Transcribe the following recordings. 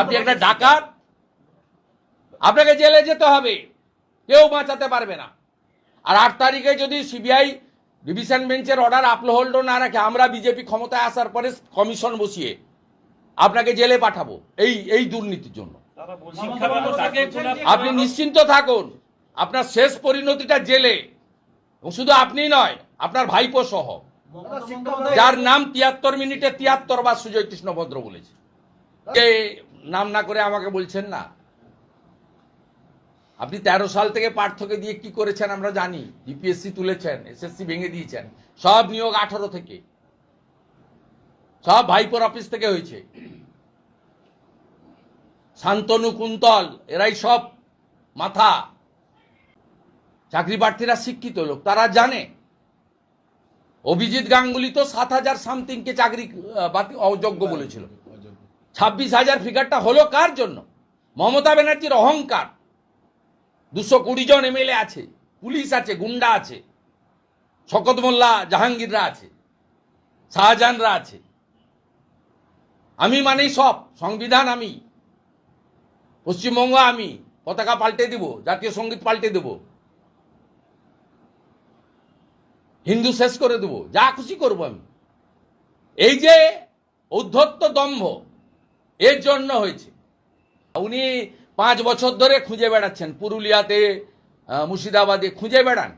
আপনি একটা ডাকাত, আপনাকে জেলে যেতে হবে, কেউ বাঁচাতে পারবে না। আর আট তারিখে যদি সিবিআই ডিভিশন বেঞ্চের অর্ডার আপলোড না রাখে, আমরা বিজেপি ক্ষমতায় আসার পরে কমিশন বসিয়ে আপনাকে জেলে পাঠাবো, এই এই দুর্নীতির জন্য। আপনি নিশ্চিন্ত থাকুন, আপনার শেষ পরিণতিটা জেলে। শুধু আপনি নয়, আপনার ভাইপো সহ। যার নাম তিয়াত্তর মিনিটে তিয়াত্তর বা সুজয় কৃষ্ণ ভদ্র বলেছে। নাম না করে আমাকে বলছেন না? আপনি তেরো সাল থেকে পার্থকে দিয়ে কি করেছেন আমরা জানি। জিপিএসসি তুলেছেন, এসএসসি ভেঙে দিয়েছেন। সব নিয়োগ আঠারো থেকে। সব ভাইপোর অফিস থেকে হয়েছে। শান্তনু কুন্তল, এরাই সব মাথা। চাকরি প্রার্থীরা শিক্ষিত লোক, তারা জানে। অভিজিৎ গাঙ্গুলি তো সাত হাজার সামথিংকে চাকরি অযোগ্য বলেছিল। ছাব্বিশ হাজার ফিগারটা হলো কার জন্য? মমতা ব্যানার্জির অহংকার। দুশো কুড়ি জন এমএলএ আছে, পুলিশ আছে, গুন্ডা আছে, শকত মোল্লা, জাহাঙ্গীররা আছে, শাহজাহানরা আছে। আমি মানেই সব, সংবিধান আমি, পশ্চিমবঙ্গ আমি, পতাকা পাল্টে দেব, জাতীয় সংগীত পাল্টে দেব, হিন্দু শেষ করে দেব, যা খুশি করব আমি। এই যে উদ্ধত্ত দম্ভ এর জন্য হয়েছে। উনি পাঁচ বছর ধরে খুঁজে বেড়াচ্ছেন। পুরুলিয়াতে মুর্শিদাবাদে খুঁজে বেড়ান।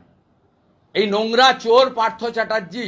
এই নোংরা চোর পার্থ চ্যাটার্জি